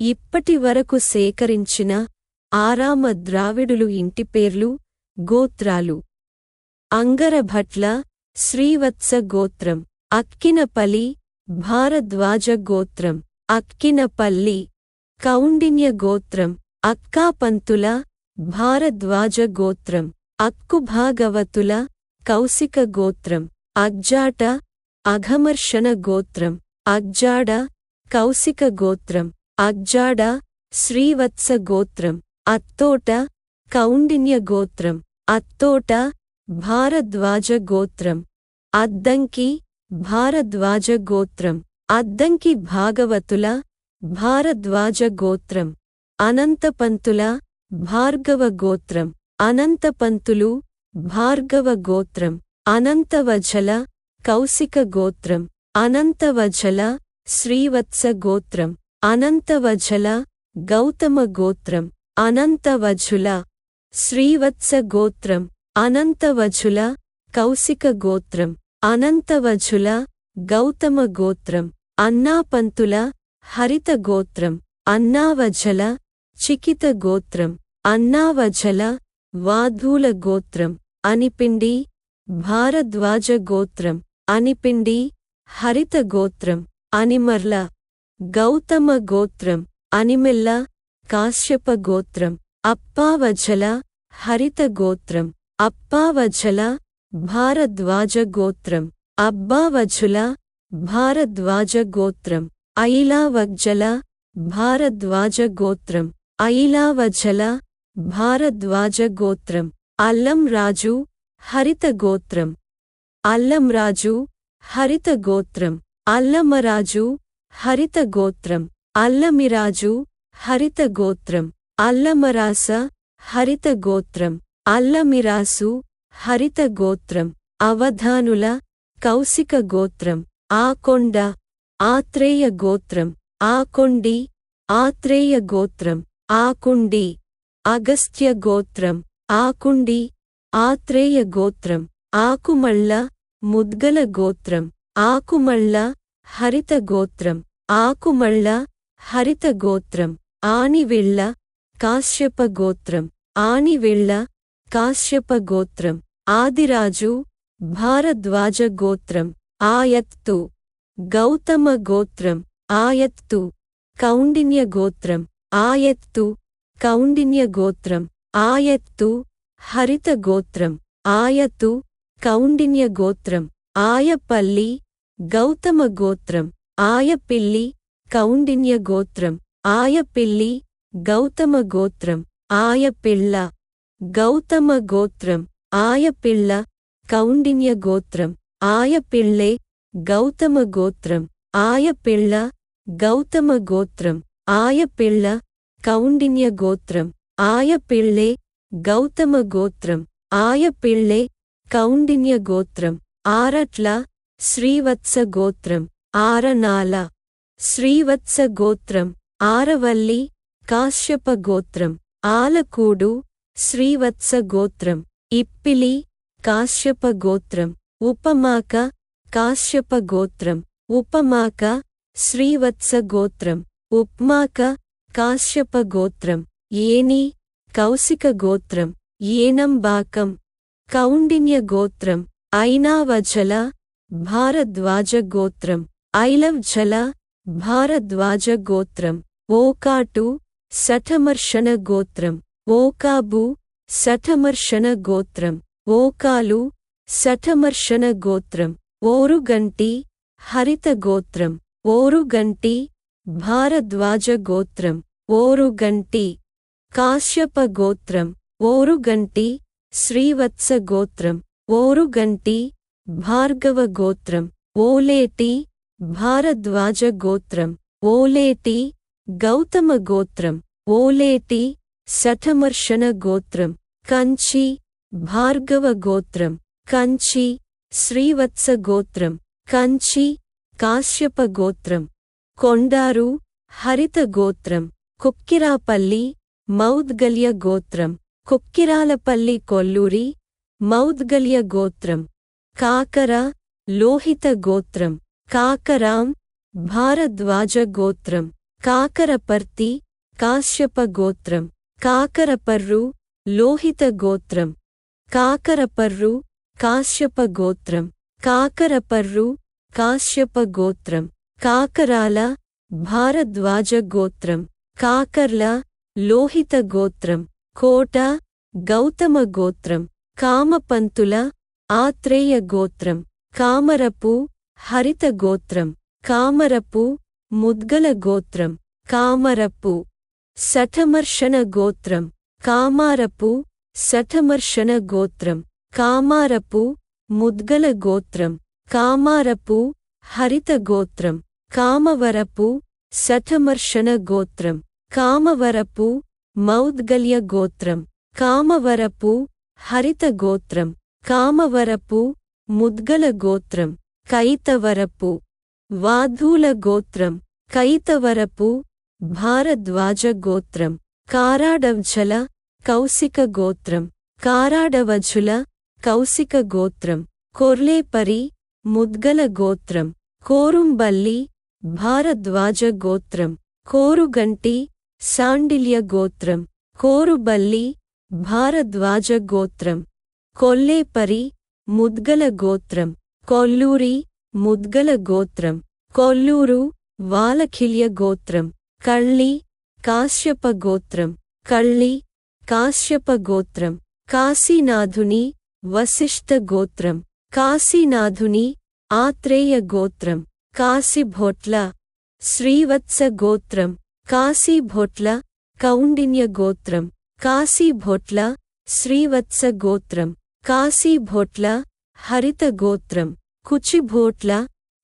ఇప్పటి వరకు సేకరించిన ఆరామ ద్రావిడులు ఇంటిపేర్లు గోత్రాలు. అంగరభట్ల శ్రీవత్స గోత్రం. అక్కినపల్లి భారద్వాజ గోత్రం. అక్కినపల్లి కౌండిన్య గోత్రం. అక్కాపంతుల భారద్వాజ గోత్రం. అక్కుభాగవతుల కౌశిక గోత్రం. అగ్జాట అఘమర్షణ గోత్రం. అగ్జాడ కౌశిక గోత్రం. అగ్జాడ శ్రీవత్స గోత్రం అత్తోట కౌండిన్య గోత్రం అత్తోట భారద్వాజ గోత్రం అద్దంకి భారద్వాజ గోత్రం అద్దంకి భాగవతుల భారద్వాజ గోత్రం అనంతపంతుల భార్గవ గోత్రం అనంతపంతులు భార్గవ గోత్రం అనంతవజల కౌశిక గోత్రం అనంతవజల శ్రీవత్స గోత్రం. అనంతవజల గౌతమ గోత్రం అనంతవజుల శ్రీవత్స గోత్రం అనంతవజుల కౌశిక గోత్రం అనంతవజుల గౌతమ గోత్రం అన్నాపంతుల హరిత గోత్రం అన్నావజల చికిత గోత్రం అన్నావజల వాధూల గోత్రం అనిపిండి భారద్వాజ గోత్రం అనిపిండి హరిత గోత్రం అనిమర్ల గౌతమ గోత్రం అనిమెల్ల కాశ్యప గోత్రం అప్పావజల హరిత గోత్రం అప్పావజల భారద్వాజ గోత్రం అబ్బావజుల భారద్వాజ గోత్రం ఐలావజ్జల భారద్వాజ గోత్రం ఐలావజల భారద్వాజ గోత్రం అల్లం రాజు హరిత గోత్రం అల్లంరాజు హరిత గోత్రం అల్లమరాజు హరిత గోత్రం. అల్లమిరాజు హరిత గోత్రం. అల్లమరాస హరిత గోత్రం. అల్లమిరాసు హరిత గోత్రం. అవధానుల కౌశిక గోత్రం. ఆకొండ ఆత్రేయ గోత్రం. ఆకొండి ఆత్రేయ గోత్రం. ఆకుండి అగస్త్య గోత్రం. ఆకుండి ఆత్రేయ గోత్రం. ఆకుమళ్ళ ముద్గల గోత్రం. ఆకుమళ్ళ హరిత గోత్రం. ఆకుమళ్ళ హరిత గోత్రం ఆనివెళ్ళ కాశ్యప గోత్రం ఆనివెళ్ళ కాశ్యప గోత్రం ఆదిరాజు భారద్వాజ గోత్రం ఆయత్తు గౌతమ గోత్రం ఆయత్తు కౌండిన్య గోత్రం ఆయత్తు కౌండిన్య గోత్రం ఆయత్తు హరిత గోత్రం ఆయత్తు కౌండిన్య గోత్రం ఆయపల్లి గౌతమ గోత్రం ఆయపిల్లి కౌండిన్య గోత్రం ఆయపిల్లి గౌతమ గోత్రం ఆయపిళ్ళ గౌతమ గోత్రం ఆయపిళ్ళ కౌండిన్య గోత్రం ఆయపిళ్ళే గౌతమ గోత్రం ఆయపిళ్ళ గౌతమ గోత్రం ఆయపిళ్ళ కౌండిన్య గోత్రం ఆయపిళ్ళే గౌతమ గోత్రం ఆయపిళ్ళే కౌండిన్య గోత్రం ఆరట్ల శ్రీవత్స గోత్రం. ఆరనాల శ్రీవత్స గోత్రం ఆరవల్లి కాశ్యప గోత్రం ఆలకూడు శ్రీవత్స గోత్రం ఇప్పిలి కాశ్యప గోత్రం ఉపమాక కాశ్యప గోత్రం ఉపమాక శ్రీవత్స గోత్రం ఉప్మాక కాశ్యప గోత్రం ఏని కౌశిక గోత్రం ఏనంబాకం కౌండిన్య గోత్రం ఐనావజల భారద్వాజ గోత్రం. ఐలవ్జల భారద్వాజ గోత్రం ఓకాటు సఠమర్షణ గోత్రం ఓకాబు సఠమర్షణ గోత్రం ఓకాలు సఠమర్షణ గోత్రం ఓరుగంటి హరిత గోత్రం ఓరుగంటి భారద్వాజ గోత్రం ఓరుగంటి కాశ్యప గోత్రం ఓరుగంటి శ్రీవత్స గోత్రం ఓరుగంటి భార్గవ గోత్రం ఓలేటి భారద్వాజ గోత్రం ఓలేటి గౌతమ గోత్రం ఓలేటి శఠమర్షణ గోత్రం కంచి భార్గవ గోత్రం కంచి శ్రీవత్స గోత్రం కంచి కాశ్యప గోత్రం కొండారు హరిత గోత్రం కుక్కిరాపల్లి మౌద్గల్య గోత్రం కుక్కిరాలపల్లి కొల్లూరి మౌద్గల్య గోత్రం కాకర లోహిత గోత్రం. కాకరాం భారద్వాజ గోత్రం కాకరపర్తి కాశ్యప గోత్రం కాకరపర్రు లోహిత గోత్రం కాకరపర్రు కాశ్యప గోత్రం కాకరపర్రు కాశ్యప గోత్రం కాకరాల భారద్వాజ గోత్రం కాకర్ల లోహిత గోత్రం కోట గౌతమ గోత్రం కామపంతుల ఆత్రేయ గోత్రం కామరపు హరిత గోత్రం కామరపు ముద్గల గోత్రం కామరపు సఠమర్షణ గోత్రం కామారపు సఠమర్షణ గోత్రం కామారపు ముద్గల గోత్రం కామారపు హరిత గోత్రం కామవరపు సఠమర్షణ గోత్రం కామవరపు మౌద్గల్య గోత్రం కామవరపు హరిత గోత్రం కామవరపు ముద్గల గోత్రం. కైతవరపు వాధూల గోత్రం కైతవరపు భారద్వాజ గోత్రం కారాడవ్జల కౌశిక గోత్రం కారాడవజుల కౌశిక గోత్రం కొర్లేపరి ముద్గల గోత్రం కోరుంబల్లి భారద్వాజ గోత్రం కోరుగంటి సాండిల్య గోత్రం కోరుబల్లి భారద్వాజ గోత్రం కొల్లేపరి ముద్గల గోత్రం. కొల్లూరి ముద్గల గోత్రం కొల్లూరు వాలఖిల్య గోత్రం కళ్ళి కాశ్యప గోత్రం కళ్ళి కాశ్యప గోత్రం కాశీనాథుని వశిష్ఠ గోత్రం కాశీనాథుని ఆత్రేయ గోత్రం కాశీభోట్ల శ్రీవత్స గోత్రం కాశీభోట్ల కౌండిన్య గోత్రం కాశీభోట్ల శ్రీవత్స గోత్రం కాశీభోట్ల హరిత గోత్రం కుచిభోట్ల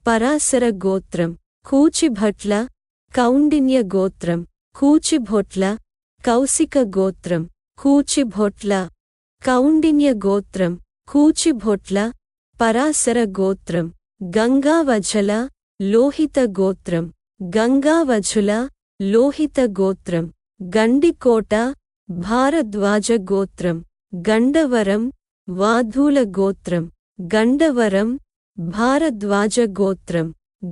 పరాశర గోత్రం కూచిభట్ల కౌండిన్య గోత్రం కూచిభొట్ల కౌశిక గోత్రం కూచిభొట్ల కౌండిన్య గోత్రం కూచిభొట్ల పరాశర గోత్రం గంగావజల లోహిత గోత్రం గంగావజుల లోహిత గోత్రం గండికోట భారద్వాజ గోత్రం గండవరం వాధూల గోత్రం. గండవరం భారద్వాజ గోత్రం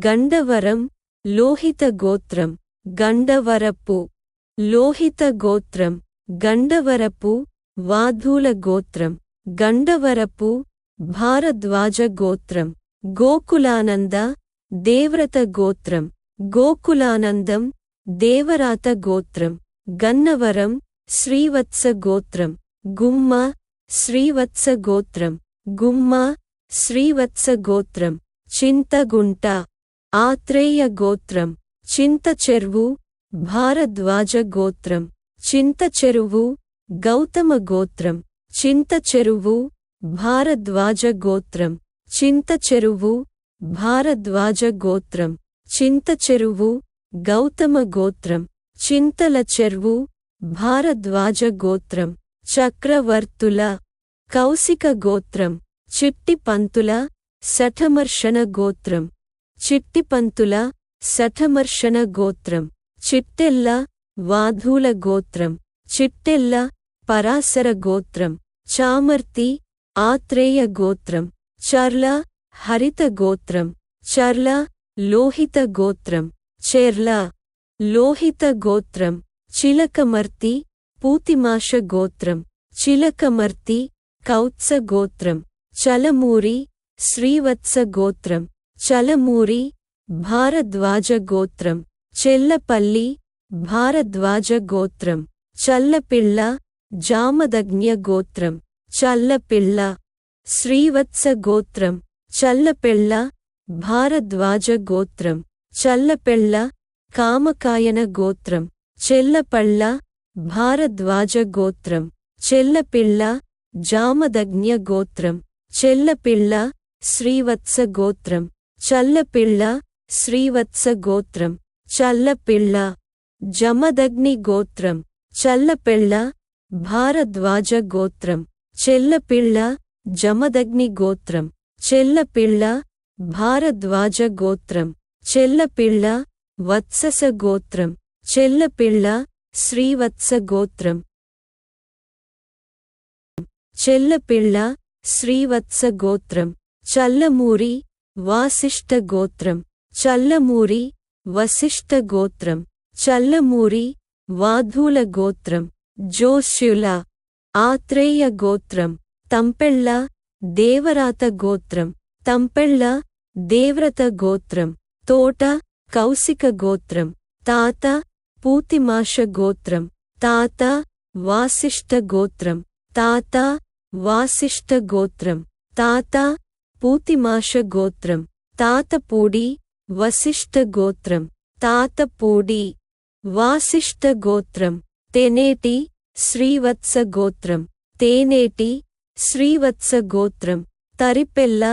గండవరం లోహిత గోత్రం గండవరపు లోహిత గోత్రం గండవరపు వాధూల గోత్రం గండవరపు భారద్వాజ గోత్రం గోకులానంద దేవ్రత గోత్రం గోకులానందం దేవరాత గోత్రం గన్నవరం శ్రీవత్స గోత్రం గుమ్మ శ్రీవత్స గోత్రం గుమ్మ శ్రీవత్స గోత్రం చింతగుంట ఆత్రేయ గోత్రం చింతచెర్వు భారద్వాజ గోత్రం చింతచెరువు గౌతమ గోత్రం చింతచెరువు భారద్వాజ గోత్రం చింతచెరువు భారద్వాజ గోత్రం చింతచెరువు గౌతమ గోత్రం చింతల చెరువు భారద్వాజ గోత్రం చక్రవర్తుల కౌశిక గోత్రం చిట్టిపంతుల శఠమర్షణ గోత్రం. చిట్టిపంతుల శఠమర్షణ గోత్రం. చిట్టెల్ల వాధూల గోత్రం. చిట్టెల్ల పరాశర గోత్రం. చామర్తి ఆత్రేయ గోత్రం. చర్ల హరిత గోత్రం. చర్ల లోహిత గోత్రం. చెర్ల లోహిత గోత్రం. చిలకమర్తి పూతిమాష గోత్రం. చిలకమర్తి కౌత్స గోత్రం. చలమూరి శ్రీవత్స గోత్రం చలమూరి భారద్వాజ గోత్రం చెల్లపల్లి భారద్వాజ గోత్రం చల్లపిళ్ళ జామదగ్ఞ గోత్రం చల్లపిళ్ళ శ్రీవత్స గోత్రం చల్లపెళ్ళ భారద్వాజ గోత్రం చల్లపెళ్ళ కామకాయన గోత్రం చెల్లపళ్ళ భారద్వాజ గోత్రం చెల్లపిళ్ళ జామదగ్ఞ గోత్రం. చెల్లపిళ్ళ శ్రీవత్స గోత్రం చల్లపిళ్ళ శ్రీవత్స గోత్రం చల్లపిళ్ళ జమదగ్ని గోత్రం చల్లపిళ్ళ భారద్వాజ గోత్రం చెల్లపిళ్ళ జమదగ్ని గోత్రం చెల్లపిళ్ళ భారద్వాజ గోత్రం చెల్లపిళ్ళ వత్సస గోత్రం చెల్లపిళ్ళ శ్రీవత్స గోత్రం. చెల్లపిళ్ళ శ్రీవత్స గోత్రం చల్లమూరి వాసిష్ఠ గోత్రం చల్లమూరి వసిష్ఠ గోత్రం చల్లమూరి వాధూల గోత్రం జోష్యుల ఆత్రేయ గోత్రం తంపెళ్ళ దేవరాత గోత్రం తంపెళ్ళ దేవ్రత గోత్రం తోట కౌశిక గోత్రం తాత పూతిమాష గోత్రం తాత వాసిష్ఠ గోత్రం తాత వాసిష్ఠ గోత్రం తాత పూతిమాష గోత్రం తాతపూడి వసిష్ఠ గోత్రం తాతపూడి వాసిష్ఠ గోత్రం తెనేటి శ్రీవత్స గోత్రం తేనేటి శ్రీవత్స గోత్రం తరిపెల్ల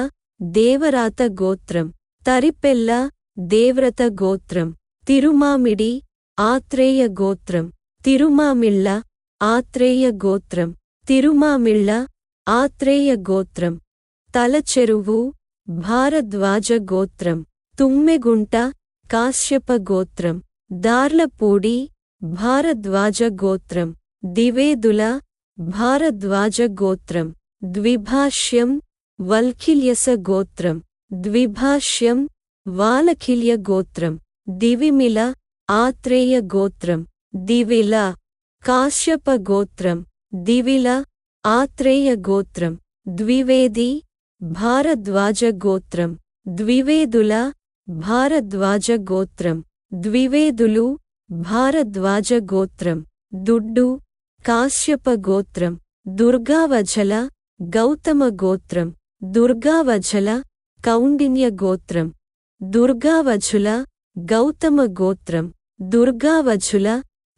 దేవరాత గోత్రం తరిపెల్ల దేవ్రత గోత్రం తిరుమామిడి ఆత్రేయ గోత్రం తిరుమామిళ్ళ ఆత్రేయ గోత్రం తిరుమామిళ్ళ ఆత్రేయ గోత్రం తలచెరువు భారద్వాజ గోత్రం తుమ్మెగుంట కాశ్యప గోత్రం దార్లపూడి భారద్వాజ గోత్రం దివేదుల భారద్వాజ గోత్రం ద్విభాష్యం వల్ఖిల్యస గోత్రం ద్విభాష్యం వాలఖిల్య గోత్రం దివిమిల ఆత్రేయ గోత్రం దివిల కాశ్యప గోత్రం దివిల ఆత్రేయ గోత్రం ద్వివేది భారద్వాజ గోత్రం ద్వివేదుల భారద్వాజ గోత్రం ద్వివేదులు భారద్వాజ గోత్రం దుడ్డు కాశ్యప గోత్రం దుర్గావజల గౌతమ గోత్రం దుర్గావజల కౌండిన్య గోత్రం దుర్గావజుల గౌతమ గోత్రం దుర్గావజుల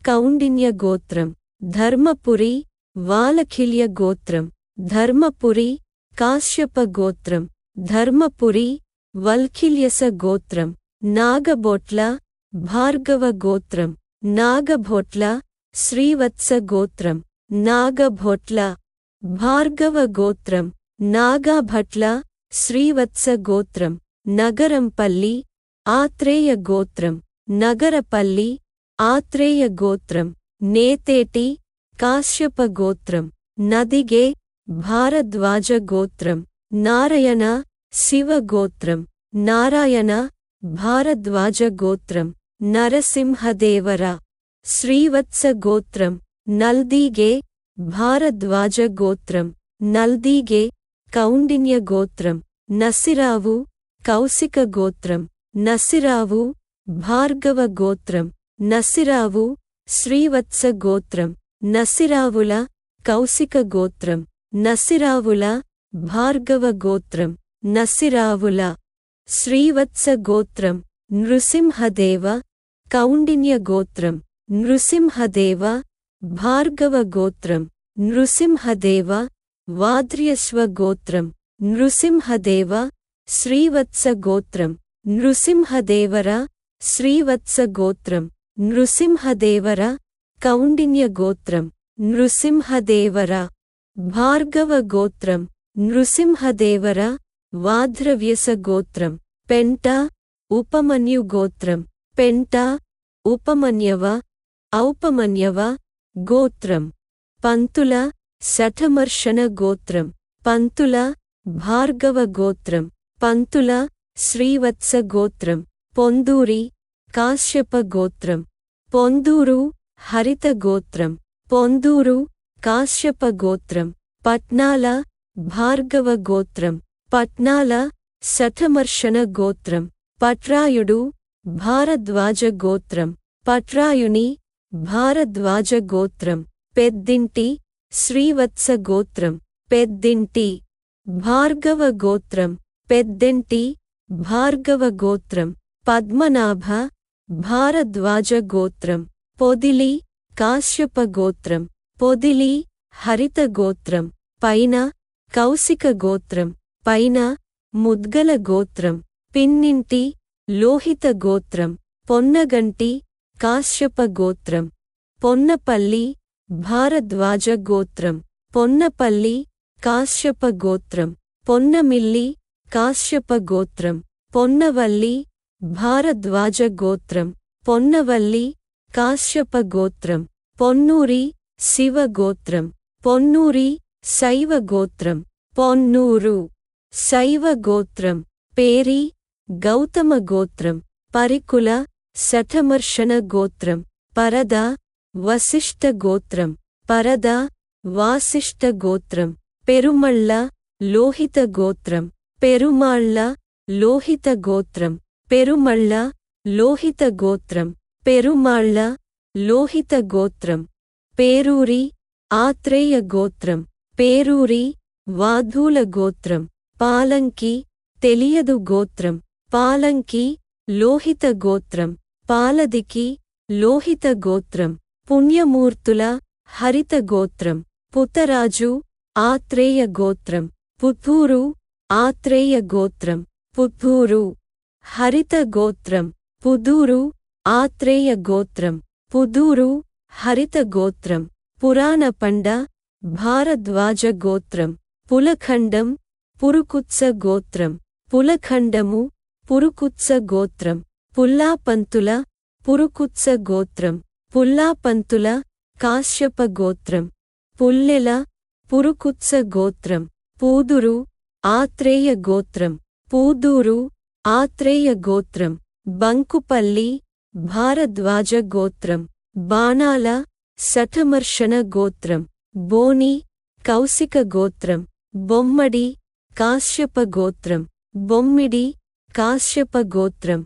కౌండిన్య గోత్రం ధర్మపురి వాలఖిల్య గోత్రం ధర్మపురి కాశ్యప గోత్రం ధర్మపురి వల్ఖిల్యస గోత్రం నాగబోట్ల భార్గవ గోత్రం నాగభోట్ల శ్రీవత్స గోత్రం నాగభోట్ల భార్గవ గోత్రం నాగాభట్ల శ్రీవత్స గోత్రం నగరంపల్లి ఆత్రేయ గోత్రం నగరపల్లి ఆత్రేయ గోత్రం నేతేటి కాశ్యప గోత్రం నదిగే భారద్వాజ గోత్రం నారాయణ శివ గోత్రం నారాయణ భారద్వాజ గోత్రం నరసింహదేవర శ్రీవత్స గోత్రం నల్దీగే భారద్వాజ గోత్రం నల్దీగే కౌండిన్య గోత్రం నసిరావు కౌశిక గోత్రం నసిరావు భార్గవ గోత్రం నసిరావు శ్రీవత్స గోత్రం నసిరావుల కౌశిక గోత్రం నసిరావుల భార్గవ గోత్రం నసిరావుల శ్రీవత్స గోత్రం నృసింహదేవ కౌండిన్య గోత్రం నృసింహదేవ భార్గవ గోత్రం నృసింహదేవ వాద్ర్యశ్వ గోత్రం నృసింహదేవ శ్రీవత్స గోత్రం నృసింహదేవర శ్రీవత్స గోత్రం నృసింహదేవర కౌండిన్య గోత్రం నృసింహదేవర భార్గవ గోత్రం నృసింహదేవర వాధ్రవ్యస గోత్రం పెంట ఉపమన్యు గోత్రం పెంట ఉపమన్యవ ఔపమన్యవ గోత్రం పంతుల శఠమర్షణ గోత్రం పంతుల భార్గవ గోత్రం పంతుల శ్రీవత్స గోత్రం పొందూరి కాశ్యప గోత్రం పొందూరు హరిత గోత్రం పొందూరు కాశ్యప గోత్రం పట్నాల భార్గవ గోత్రం పట్నాల శఠమర్షణ గోత్రం పట్రాయుడు భారద్వాజ గోత్రం పట్రాయుని భారద్వాజ గోత్రం పెద్దింటి శ్రీవత్స గోత్రం పెద్దింటి భార్గవ గోత్రం పెద్దింటి భార్గవ గోత్రం పద్మనాభ భారద్వాజ గోత్రం. పొదిలి కాశ్యప గోత్రం పొదిలి హరిత గోత్రం పైన కౌశిక గోత్రం పైన ముద్గల గోత్రం పిన్నింటి లోహిత గోత్రం పొన్నగంటి కాశ్యప గోత్రం పొన్నపల్లి భారద్వాజ గోత్రం పొన్నపల్లి కాశ్యప గోత్రం పొన్నమిల్లి కాశ్యప గోత్రం పొన్నవల్లి భారద్వాజ గోత్రం పొన్నవల్లి కాశ్యప గోత్రం పొన్నూరి శివ గోత్రం పొన్నూరి శైవ గోత్రం పొన్నూరు శైవ గోత్రం పేరి గౌతమ గోత్రం పరికుల శఠమర్షణ గోత్రం పరద వశిష్ఠ గోత్రం పరద వాసిష్ఠ గోత్రం పెరుమళ్ళ లోహిత గోత్రం పెరుమాళ్ళ లోహిత గోత్రం పెరుమళ్ళ లోహిత గోత్రం. పెరుమాళ్ళ లోహిత గోత్రం. పేరూరి ఆత్రేయ గోత్రం. పేరూరి వాధూల గోత్రం. పాలంకి తెలియదు గోత్రం. పాలంకి లోహిత గోత్రం. పాలదికి లోహిత గోత్రం. పుణ్యమూర్తుల హరిత గోత్రం. పుతరాజు ఆత్రేయ గోత్రం. పుత్తూరు ఆత్రేయ గోత్రం. పుత్తూరు హరిత గోత్రం. పుదూరు ఆత్రేయ గోత్రం పుదూరు హరిత గోత్రం పురాణ పండ భారద్వాజ గోత్రం పులఖండం పురుకుత్స గోత్రం పులఖండము పురుకుత్స గోత్రం పుల్లాపంతుల పురుకుత్స గోత్రం పుల్లాపంతుల కాశ్యప గోత్రం పుల్లెల పురుకుత్స గోత్రం పూదురు ఆత్రేయ గోత్రం పూదూరు ఆత్రేయ గోత్రం బంకుపల్లి భారద్వాజ గోత్రం బాణాల శతమర్షణ గోత్రం బోని కౌశిక గోత్రం బొమ్మడి కాశ్యప గోత్రం బొమ్మిడి కాశ్యప గోత్రం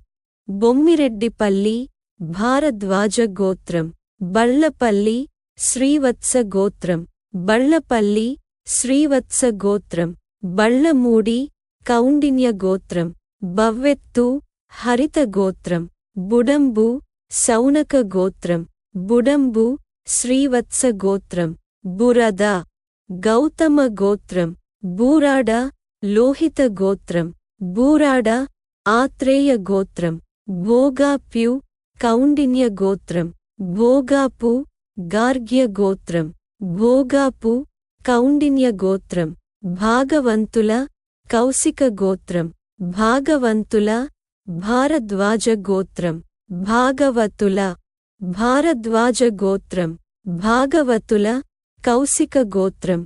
బొమ్మిరెడ్డిపల్లి భారద్వాజ గోత్రం బళ్ళపల్లి శ్రీవత్స గోత్రం బళ్ళపల్లి శ్రీవత్స గోత్రం బళ్ళమూడి కౌండిన్య గోత్రం బవ్వెత్తు హరిత గోత్రం. బుడంబు సౌనక గోత్రం. బుడంబు శ్రీవత్స గోత్రం. బురద గౌతమ గోత్రం. బూరాడ లోహిత గోత్రం. బూరాడ ఆత్రేయ గోత్రం. భోగాప్యు కౌండిన్య గోత్రం. భోగాపు గార్గ్య గోత్రం. భోగాపు కౌండిన్య గోత్రం. భాగవంతుల కౌశిక గోత్రం. భాగవంతుల భారద్వాజ గోత్రం భాగవతుల భారద్వాజ గోత్రం భాగవతుల కౌశిక గోత్రం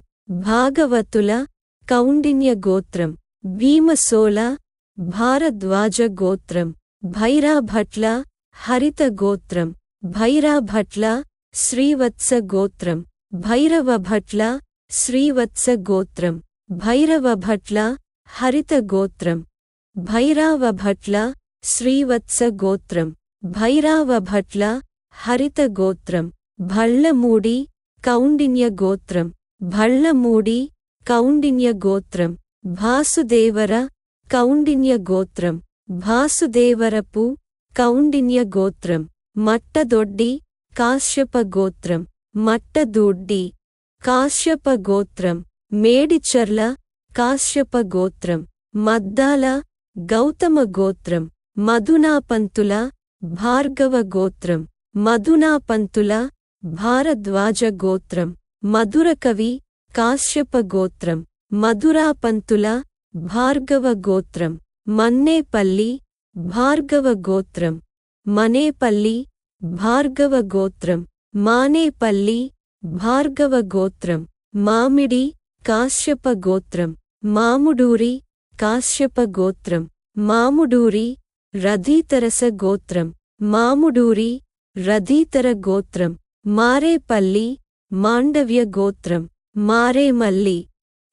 భాగవతుల కౌండిన్య గోత్రం భీమసోల భారద్వాజ గోత్రం భైరాభట్ల హరిత గోత్రం భైరాభట్ల శ్రీవత్స గోత్రం భైరవభట్ల శ్రీవత్స గోత్రం భైరవభట్ల హరిత గోత్రం భైరావభట్ల శ్రీవత్స గోత్రం భైరావభట్ల హరిత గోత్రం భళ్ళమూడి కౌండిన్య గోత్రం భళ్ళమూడి కౌండిన్య గోత్రం భాసుదేవర కౌండిన్య గోత్రం భాసుదేవరపు కౌండిన్య గోత్రం మట్టదొడ్డి కాశ్యప గోత్రం మట్టదూడ్డి కాశ్యప గోత్రం మేడిచర్ల కాశ్యప గోత్రం మద్దాల గౌతమ గోత్రం మధునాపంతుల భార్గవ గోత్రం మధునాపంతుల భారద్వాజ గోత్రం మధురకవి కాశ్యప గోత్రం మధురాపంతుల భార్గవ గోత్రం మన్నేపల్లి భార్గవ గోత్రం మనేపల్లి భార్గవ గోత్రం మానేపల్లి భార్గవ గోత్రం మామిడి కాశ్యప గోత్రం మాముడూరి కాశ్యప గోత్రం మాముడూరి రథీతరస గోత్రం మాముడూరి రథీతర గోత్రం మారేపల్లి మాండవ్య గోత్రం మారేమల్లి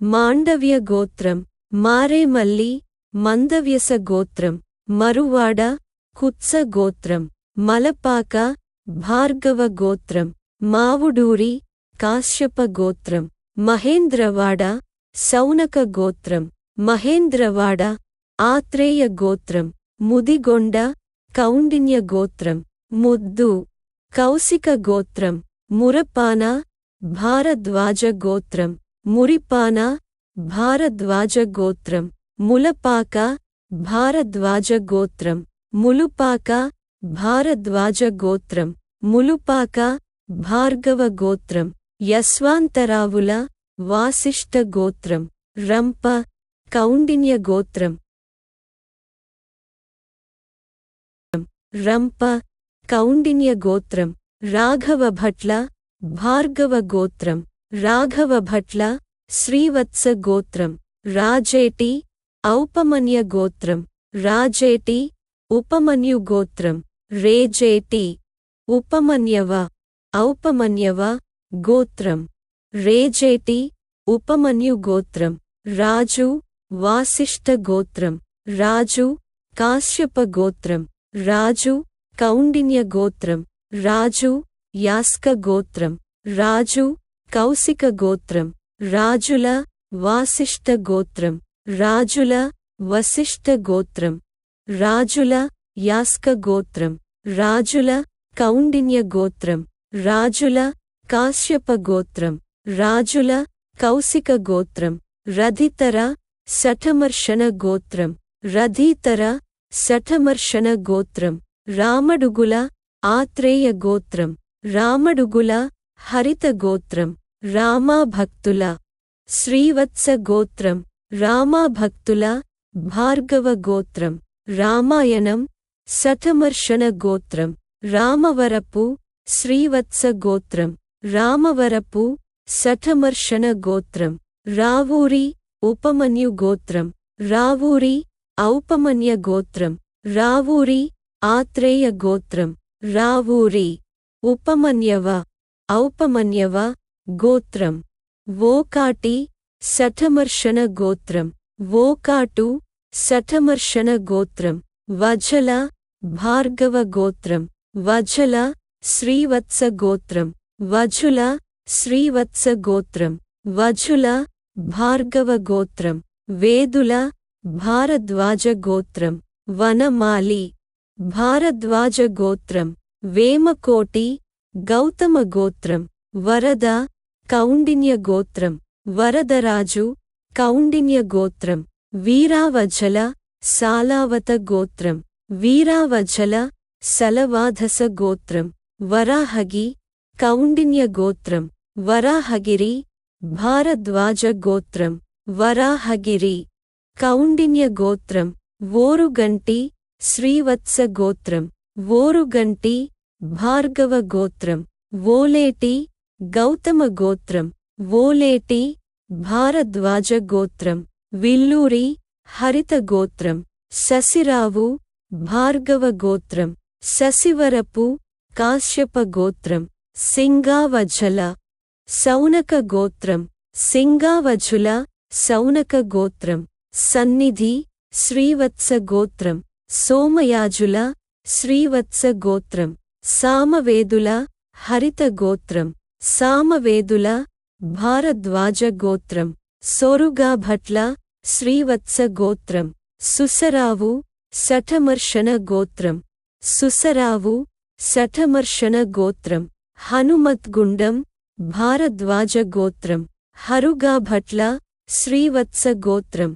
మాండవ్య గోత్రం మారేమల్లి మందవ్యస గోత్రం మరువాడ కుత్స గోత్రం మలపాక భార్గవ గోత్రం మావుడూరి కాశ్యప గోత్రం మహేంద్రవాడ సౌనక గోత్రం. మహేంద్రవాడ ఆత్రేయ గోత్రం ముదిగొండ కౌండిన్య గోత్రం ముద్దు కౌశిక గోత్రం మురపాన భారద్వాజ గోత్రం మురిపాన భారద్వాజ గోత్రం ములపాక భారద్వాజ గోత్రం ములుపాక భారద్వాజ గోత్రం ములుపాక భార్గవ గోత్రం యస్వాంతరావుల వాసిష్ఠ గోత్రం రంప కౌండిన్య గోత్రం. రంప కౌండిన్య గోత్రం. రాఘవ భట్ల భార్గవ గోత్రం. రాఘవ భట్ల శ్రీవత్స గోత్రం. రాజేటి ఔపమన్య గోత్రం. రాజేటి ఉపమన్యు గోత్రం. రేజేటి ఉపమన్యవ ఔపమన్యవ గోత్రం. రేజేటి ఉపమన్యు గోత్రం. రాజు వాసిష్ఠ గోత్రం రాజు కాశ్యప గోత్రం రాజు కౌండిన్య గోత్రం రాజు యాస్క గోత్రం రాజు కౌశిక గోత్రం రాజుల వాసిష్ఠ గోత్రం రాజుల వసిష్ఠ గోత్రం రాజుల యాస్క గోత్రం రాజుల కౌండిన్య గోత్రం రాజుల కాశ్యప గోత్రం రాజుల కౌశిక గోత్రం రధితర సఠమర్షణ గోత్రం రథీతర సఠమర్షణ గోత్రం రామడుగుల ఆత్రేయ గోత్రం రామడుగుల హరిత గోత్రం రామాభక్తుల శ్రీవత్స గోత్రం రామాభక్తుల భార్గవ గోత్రం రామాయణం సఠమర్షణ గోత్రం రామవరపు శ్రీవత్స గోత్రం రామవరపు సఠమర్షణ గోత్రం రావూరి ఉపమన్యు గోత్రం రావూరి ఔపమన్య గోత్రం రావూరి ఆత్రేయ గోత్రం రావూరి ఉపమన్యవ ఔపమన్యవ గోత్రం వోకాటి శఠమర్షణ గోత్రం వోకాటు శఠమర్షణ గోత్రం వజల భార్గవ గోత్రం వజల శ్రీవత్స గోత్రం వజుల శ్రీవత్స గోత్రం వజుల భార్గవ గోత్రం వేదుల భారద్వాజ గోత్రం వనమాలి భారద్వాజ గోత్రం వేమకోటి గౌతమ గోత్రం వరద కౌండిన్య గోత్రం వరదరాజు కౌండిన్య గోత్రం వీరావజల సాలావత గోత్రం వీరావజల సలవాధస గోత్రం వరాహగి కౌండిన్య గోత్రం వరాహగిరి భారద్వాజ గోత్రం వరాహగిరి కౌండిన్య గోత్రం ఓరుగంటి శ్రీవత్స గోత్రం ఓరుగంటి భార్గవ గోత్రం ఓలేటి గౌతమ గోత్రం ఓలేటి భారద్వాజ గోత్రం విల్లూరి హరిత గోత్రం శశిరావు భార్గవ గోత్రం శశివరపు కాశ్యప గోత్రం సింగావజల సౌనక గోత్రం సింగావజుల సౌనక గోత్రం సన్నిధి శ్రీవత్స గోత్రం సోమయాజుల శ్రీవత్స గోత్రం సామవేదుల హరిత గోత్రం సామవేదుల భారద్వాజ గోత్రం సోరుగాభట్ల శ్రీవత్స గోత్రం సుసరావు శఠమర్షణ గోత్రం సుసరావు శఠమర్షణ గోత్రం హనుమద్గుండం భారద్వాజ గోత్రం హరుగా భట్ల శ్రీవత్స గోత్రం.